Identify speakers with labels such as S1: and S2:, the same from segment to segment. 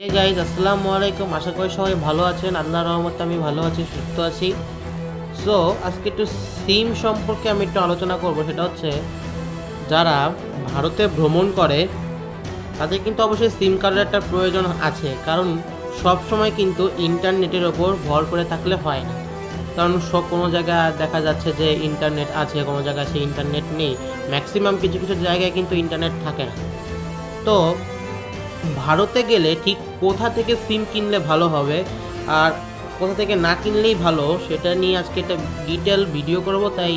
S1: এই গাইজ আসসালামু আলাইকুম। আশা করি সবাই ভালো আছেন, আল্লাহর রহমতে আমি ভালো আছি, সুস্থ আছি। সো আজকে একটু সিম সম্পর্কে আমি একটু আলোচনা করব, সেটা হচ্ছে যারা ভারতে ভ্রমণ করে, তাদের কিন্তু অবশ্যই সিম কার্ডের একটা প্রয়োজন আছে। কারণ সব সময় কিন্তু ইন্টারনেটের ওপর ভর করে থাকলে হয় না। কারণ সব কোনো জায়গায় দেখা যাচ্ছে যে ইন্টারনেট আছে, কোনো জায়গায় সেই ইন্টারনেট নেই। ম্যাক্সিমাম কিছু কিছু জায়গায় কিন্তু ইন্টারনেট থাকে না। তো ভারতে গেলে ঠিক কোথা থেকে সিম কিনলে ভালো হবে আর কোথা থেকে না কিনলেই ভালো, সেটা নিয়ে আজকে একটা ডিটেল ভিডিও করব, তাই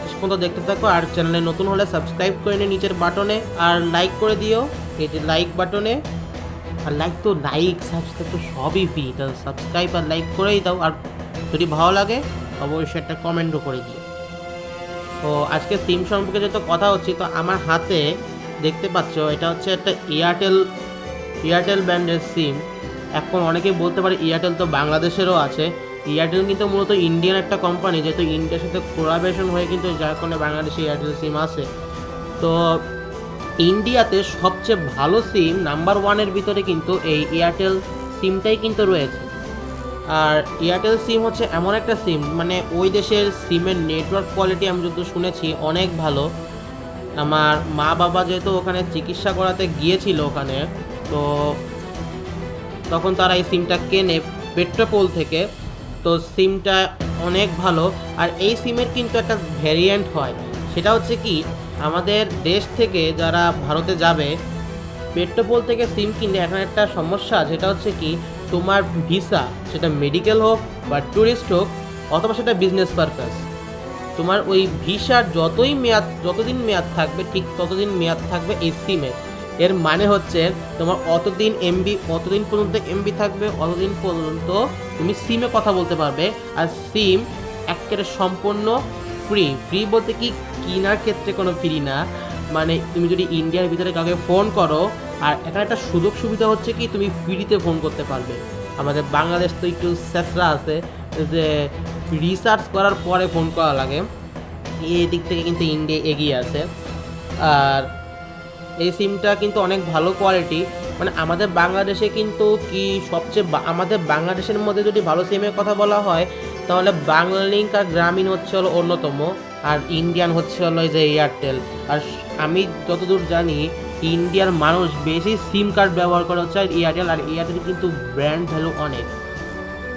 S1: শেষ পর্যন্ত দেখতে থাকো আর চ্যানেলে নতুন হলে সাবস্ক্রাইব করে নিয়ে নিচের বাটনে আর লাইক করে দিও, এই যে লাইক বাটনে আর লাইক তো লাইক সাবস্ক্রাইব তো সবই ফ্রি তো সাবস্ক্রাইব আর লাইক করেই দাও। আর যদি ভালো লাগে, অবশ্যই একটা কমেন্টও করে দিও। তো আজকে সিম সম্পর্কে যেহেতু কথা হচ্ছে, তো আমার হাতে দেখতে পাচ্ছ, এটা হচ্ছে একটা এয়ারটেল এয়ারটেল ব্র্যান্ডের সিম এখন অনেকেই বলতে পারে এয়ারটেল তো বাংলাদেশেরও আছে। এয়ারটেল কিন্তু মূলত ইন্ডিয়ান একটা কোম্পানি যেহেতু ইন্ডিয়ার সাথে কোলাবেশন হয়ে কিন্তু যার কারণে বাংলাদেশে এয়ারটেল সিম আছে। তো ইন্ডিয়াতে সবচেয়ে ভালো সিম নাম্বার ওয়ানের ভিতরে কিন্তু এই এয়ারটেল সিমটাই কিন্তু রয়েছে। আর এয়ারটেল সিম হচ্ছে এমন একটা সিম মানে ওই দেশের সিমের নেটওয়ার্ক কোয়ালিটি আমি যত শুনেছি, অনেক ভালো। আমার মা বাবা যেহেতু ওখানে চিকিৎসা করাতে গিয়েছিল ওখানে, তো তখন তারা এই সিমটা কেনে পেট্রোপোল থেকে। তো সিমটা অনেক ভালো। আর এই সিমের কিন্তু একটা ভ্যারিয়েন্ট হয়। সেটা হচ্ছে কি, আমাদের দেশ থেকে যারা ভারতে যাবে, পেট্রোপোল থেকে সিম কিনলে এখন একটা সমস্যা যেটা হচ্ছে কি, তোমার ভিসা, সেটা মেডিকেল হোক বা ট্যুরিস্ট হোক, অথবা সেটা বিজনেস পারপাস তোমার ওই ভিসার যতই মেয়াদ, যতদিন মেয়াদ থাকবে, ঠিক ততদিন মেয়াদ থাকবে এই সিমের এর মানে হচ্ছে তোমার অতদিন এমবি অতদিন পর্যন্ত এমবি থাকবে, অতদিন পর্যন্ত তুমি সিমে কথা বলতে পারবে। আর সিম একেবারে সম্পূর্ণ ফ্রি ফ্রি বলতে কি কেনার ক্ষেত্রে কোনো ফ্রি না। মানে তুমি যদি ইন্ডিয়ার ভিতরে কাউকে ফোন করো, আর এখানে একটা সুযোগ সুবিধা হচ্ছে কি তুমি ফ্রিতে ফোন করতে পারবে। আমাদের বাংলাদেশ তো একটু স্যাসরা আছে যে রিসার্চ করার পরে ফোন করা লাগে। এই দিক থেকে কিন্তু ইন্ডিয়া এগিয়ে আছে। আর এই সিমটা কিন্তু অনেক ভালো কোয়ালিটি মানে আমাদের বাংলাদেশে কিন্তু কি সবচেয়ে আমাদের বাংলাদেশের মধ্যে যদি ভালো সিমের কথা বলা হয়, তাহলে বাংলালিঙ্ক আর গ্রামীণ হচ্ছে হলো অন্যতম। আর ইন্ডিয়ান হচ্ছে হলো যে এয়ারটেল আর আমি যতদূর জানি ইন্ডিয়ার মানুষ বেশি সিম কার্ড ব্যবহার করে হচ্ছে এয়ারটেল আর এয়ারটেল কিন্তু ব্র্যান্ড ভ্যালু অনেক।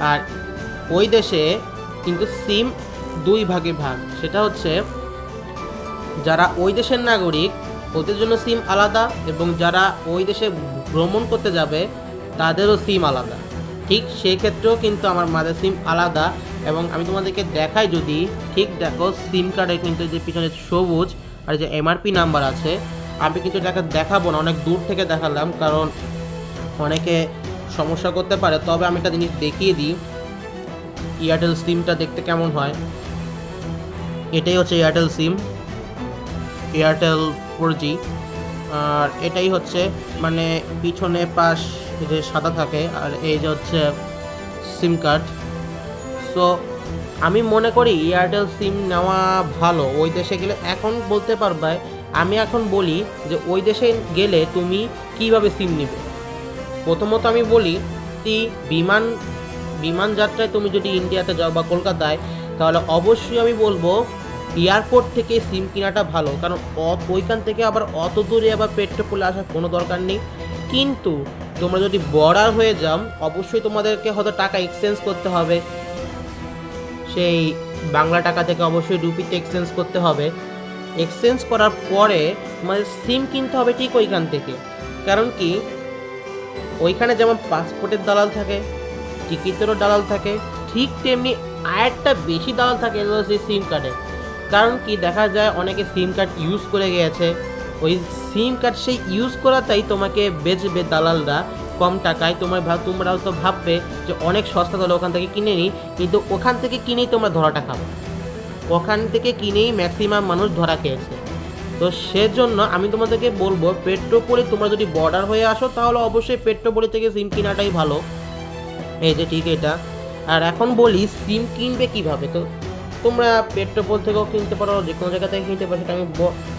S1: আর ওই দেশে কিন্তু সিম দুই ভাগে ভাগ। সেটা হচ্ছে, যারা ওই দেশের নাগরিক, ওদের জন্য সিম আলাদা এবং যারা ওই দেশে ভ্রমণ করতে যাবে, তাদেরও সিম আলাদা। ঠিক সেই ক্ষেত্রেও কিন্তু আমার মাদের সিম আলাদা এবং আমি তোমাদেরকে দেখাই যদি, ঠিক দেখো, সিম কার্ডে কিন্তু যে পিছনে সবুজ আর যে এমআরপি নাম্বার আছে, আমি কিন্তু এটাকে দেখাবো না, অনেক দূর থেকে দেখালাম, কারণ অনেকে সমস্যা করতে পারে। তবে আমি একটা জিনিস দেখিয়ে দিই এয়ারটেল সিমটা দেখতে কেমন হয়? এটাই হচ্ছে Airtel SIM Airtel four G আর এটাই হচ্ছে মানে পিছনে পাশ যে সাদা থাকে, আর এই যে হচ্ছে সিম কার্ড সো আমি মনে করি এয়ারটেল সিম নেওয়া ভালো। ওই দেশে গেলে, এখন বলতে পারবে, আমি এখন বলি যে ওই দেশে গেলে তুমি কীভাবে সিম নেবে? প্রথমত আমি বলি কি বিমান বিমান যাত্রায় তুমি যদি ইন্ডিয়াতে যাও বা কলকাতায়, তাহলে অবশ্যই আমি বলব এয়ারপোর্ট থেকে সিম কেনাটা ভালো। কারণ ওইখান থেকে আবার অত দূরে আবার পেট্রোপোলে আসার কোনো দরকার নেই। কিন্তু তোমরা যদি বর্ডার হয়ে যাও, অবশ্যই তোমাদেরকে হয়তো টাকা এক্সচেঞ্জ করতে হবে। সেই বাংলা টাকা থেকে অবশ্যই রুপিতে এক্সচেঞ্জ করতে হবে। এক্সচেঞ্জ করার পরে তোমাদের সিম কিনতে হবে ঠিক ওইখান থেকে। কারণ কি? ওইখানে যেমন পাসপোর্টের দালাল থাকে টিকিটেরও দালাল থাকে, ঠিক তেমনি আরেকটা বেশি দালাল থাকে হচ্ছে সিম কার্ডে কারণ কি, দেখা যায় অনেকে সিম কার্ড ইউজ করে গিয়েছে ওই সিম কার্ড সেই ইউজ করাতেই তোমাকে বেচবে দালালরা কম টাকায়। তোমার ভাব তোমরা তো ভাববে যে অনেক সস্তা তাহলে ওখান থেকে কিনে নিই, কিন্তু ওখান থেকে কিনেই তোমরা ধরাটা খাবে। ওখান থেকে কিনেই ম্যাক্সিমাম মানুষ ধরা খেয়েছে। তো সেজন্য আমি তোমাদেরকে বলব পেট্রোপোলে তোমরা যদি বর্ডার হয়ে আসো, তাহলে অবশ্যই পেট্রোপোলি থেকে সিম কেনাটাই ভালো। এই যে ঠিক এটা। আর এখন বলি, সিম কিনবে কীভাবে? তো তোমরা পেট্রোপোল থেকেও কিনতে পারো যে কোনো জায়গা থেকে কিনতে পারো, সেটা আমি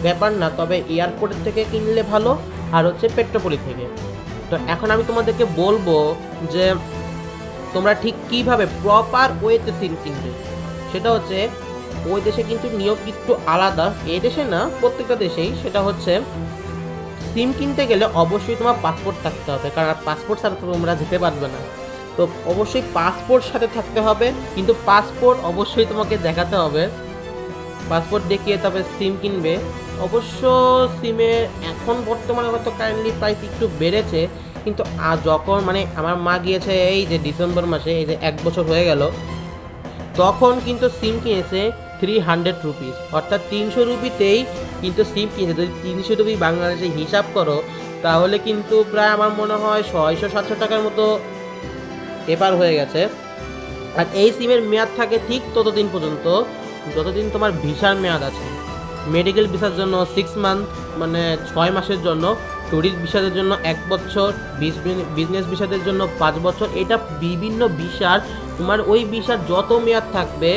S1: ব্যাপার না, তবে এয়ারপোর্ট থেকে কিনলে ভালো, আর হচ্ছে পেট্রোপোলি থেকে। তো এখন আমি তোমাদেরকে বলব যে, তোমরা ঠিক কীভাবে প্রপার ওয়েতে সিম কিনবে? সেটা হচ্ছে, ওই দেশে কিন্তু নিয়ম একটু আলাদা। এই দেশে না, প্রত্যেকটা দেশেই সেটা হচ্ছে, সিম কিনতে গেলে অবশ্যই তোমার পাসপোর্ট থাকতে হবে। কারণ পাসপোর্ট ছাড়া তোমরা যেতে পারবে না। তো অবশ্যই পাসপোর্ট সাথে থাকতে হবে, কিন্তু পাসপোর্ট অবশ্যই তোমাকে দেখাতে হবে। পাসপোর্ট দেখিয়ে তবে সিম কিনবে। অবশ্য সিমের এখন বর্তমানে হয়তো কারেন্টলি প্রাইস একটু বেড়েছে, কিন্তু যখন মানে আমার মা গিয়েছে এই যে ডিসেম্বর মাসে, এই যে এক বছর হয়ে গেল, তখন কিন্তু সিম কিনেছে থ্রি হান্ড্রেড রুপিস অর্থাৎ তিনশো রুপিতেই কিন্তু সিম কিনেছে। যদি তিনশো রুপি বাংলাদেশে হিসাব করো, তাহলে কিন্তু প্রায় আমার মনে হয় ছয়শো সাতশো টাকার মতো এপার হয়ে গেছে। আর এই সিমের মেয়াদ থাকে ঠিক ততদিন পর্যন্ত, যতদিন তোমার ভিসার মেয়াদ আছে। মেডিকেল ভিসার জন্য সিক্স মান্থ মানে ছয় মাসের জন্য ট্যুরিস্ট ভিসাদের জন্য এক বছর বিজনেস ভিসাদের জন্য পাঁচ বছর, এটা বিভিন্ন ভিসার, তোমার ওই ভিসার যত মেয়াদ থাকবে,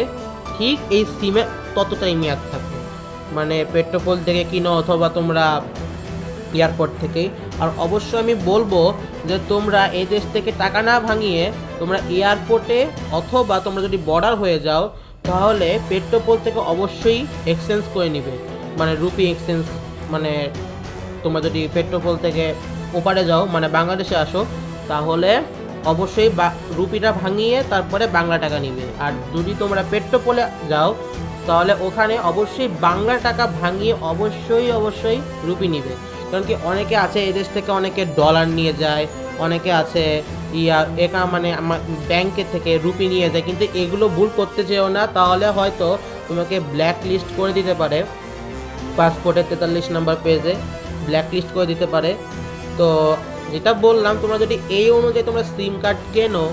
S1: ঠিক এই সিমে ততটাই মেয়াদ থাকবে। মানে পেট্রোপোল থেকে কিনো অথবা তোমরা এয়ারপোর্ট থেকেই আর অবশ্যই আমি বলব যে তোমরা এই দেশ থেকে টাকা না ভাঙিয়ে তোমরা এয়ারপোর্টে অথবা তোমরা যদি বর্ডার হয়ে যাও, তাহলে পেট্রোপোল থেকে অবশ্যই এক্সচেঞ্জ করে নিবে। মানে রুপি এক্সচেঞ্জ মানে তোমরা যদি পেট্রোপোল থেকে ওপারে যাও মানে বাংলাদেশে আসো, তাহলে অবশ্যই রুপিটা ভাঙিয়ে তারপরে বাংলা টাকা নিবে। আর যদি তোমরা পেট্রোপোলে যাও, তাহলে ওখানে অবশ্যই বাংলা টাকা ভাঙিয়ে অবশ্যই অবশ্যই রুপি নিবে। কারণ কি অনেকে আছে এদেশ থেকে অনেকে ডলার নিয়ে যায়, অনেকে আছে ইয়া, একা মানে ব্যাংকের থেকে রুপি নিয়ে যায়, কিন্তু এগুলো ভুল করতে চেও না, তাহলে হয়তো তোমাকে ব্ল্যাক লিস্ট করে দিতে পারে। পাসপোর্টের তেতাল্লিশ নাম্বার পেজে ব্ল্যাক লিস্ট করে দিতে পারে। তো যেটা বললাম, তোমরা যদি এই অনুযায়ী তোমরা সিম কার্ড কেনো,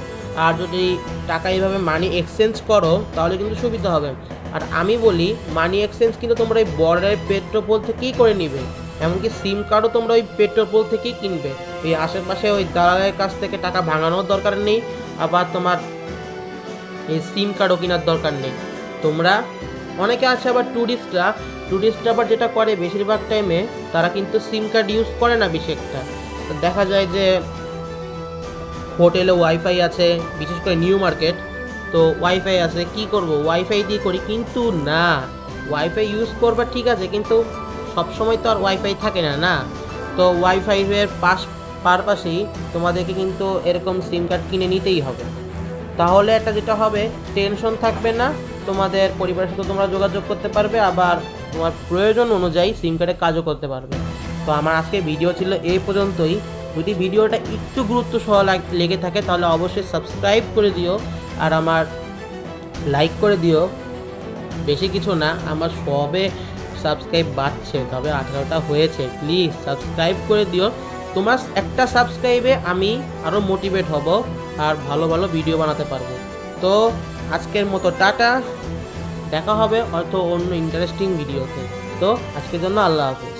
S1: আর যদি টাকা এইভাবে মানি এক্সচেঞ্জ করো, তাহলে কিন্তু সুবিধা হবে। আর আমি বলি মানি এক্সচেঞ্জ কিন্তু তোমরা এই বর্ডারের পেট্রোপোল থেকেই করে নিবে? এমনকি সিম কার্ডও তোমরা ওই পেট্রোপোল থেকেই কিনবে। এই আশেপাশে ওই দালালের কাছ থেকে টাকা ভাঙানোর দরকার নেই, আবার তোমার এই সিম কার্ডও কেনার দরকার নেই। তোমরা, অনেকে আছে আবার ট্যুরিস্টরা ট্যুরিস্টরা আবার যেটা করে বেশিরভাগ টাইমে তারা কিন্তু সিম কার্ড ইউজ করে না বেশি একটা। দেখা যায় যে, হোটেলে ওয়াইফাই আছে, বিশেষ করে নিউ মার্কেট তো ওয়াইফাই আছে, কি করব? ওয়াইফাই দিয়ে করি, কিন্তু না। ওয়াইফাই ইউজ করবা ঠিক আছে, কিন্তু সব সময় তো আর ওয়াইফাই থাকে না না? তো ওয়াইফাইয়ের পাশ পারপাসেই তোমাদেরকে কিন্তু এরকম সিম কার্ড কিনে নিতেই হবে। তাহলে একটা যেটা হবে টেনশন থাকবে না, তোমাদের পরিবারের সাথে তোমরা যোগাযোগ করতে পারবে, আবার তোমার প্রয়োজন অনুযায়ী সিম কার্ডে কাজও করতে পারবে। তো আমার আজকে ভিডিও ছিল এই পর্যন্তই। যদি ভিডিওটা একটু গুরুত্ব সহ লেগে থাকে, তাহলে অবশ্যই সাবস্ক্রাইব করে দিও, আর আমার লাইক করে দিও। বেশি কিছু না, আমার সবে সাবস্ক্রাইব বাড়ছে, তবে আঠারোটা হয়েছে। প্লিজ সাবস্ক্রাইব করে দিও। তোমার একটা সাবস্ক্রাইবে আমি আরও মোটিভেট হব আর ভালো ভালো ভিডিও বানাতে পারব। তো আজকের মতো টাটা। দেখা হবে হয়তো অন্য ইন্টারেস্টিং ভিডিওতে তো আজকের জন্য আল্লাহ হাফিজ।